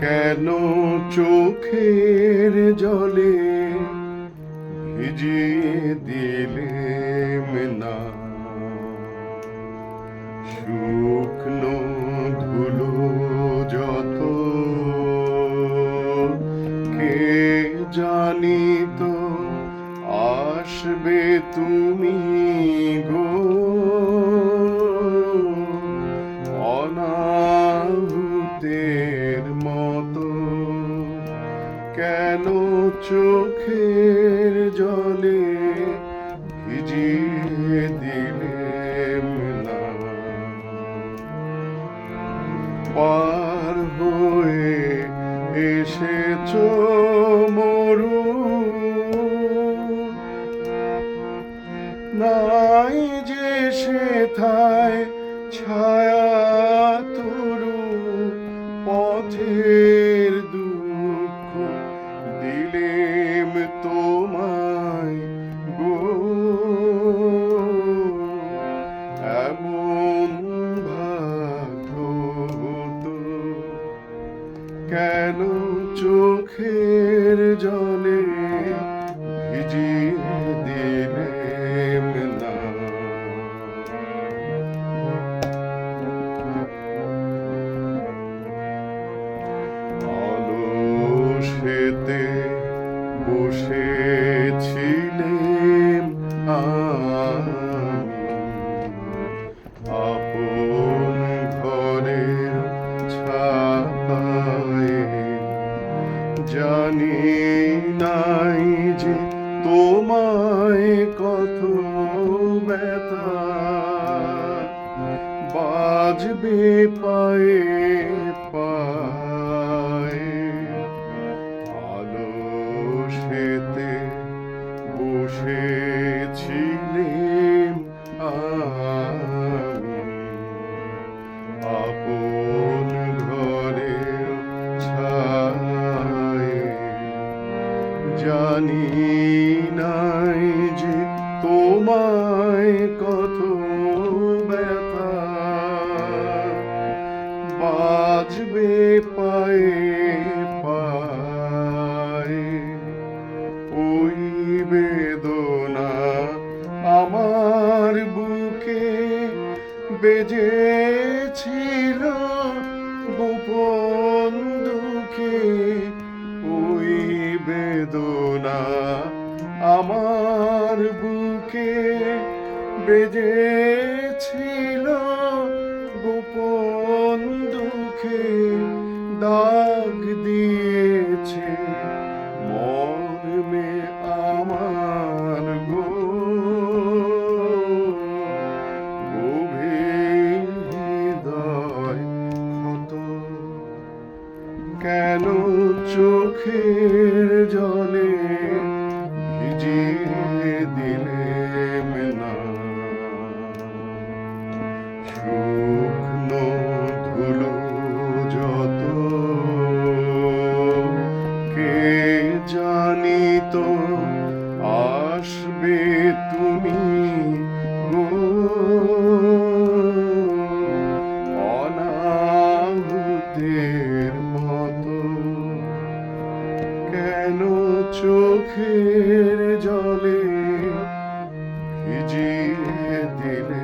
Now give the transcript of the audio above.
কেন চোখের জলে ভিজিয়ে দিলে না? শুকনো ধুলো যত কে জানি তো আসবে তুমি গো? কেন চোখের জলে ভিজিয়ে দিলে পার হয়ে এসেছ মরু। নাই যে সেথায় ছায়া তরু পথের কেন চোখের জলে জানি নাই যে তোমায় কত ব্যথা। বাজবে পায়ে জানি নাই যে তোমায় কত ব্যথা। বাজবে পায়ে পায়ে ওই বেদনা আমার বুকে বেজেছিল গোপন বেজেছিল গোপন দুঃখে দাগ দিয়েছে। মর্মে আমার গো গভীর হৃদয় কেন চোখের জলে যত কে জানি তো তুমি মতো কেন চোখের জলে ভিজিয়ে দিলে?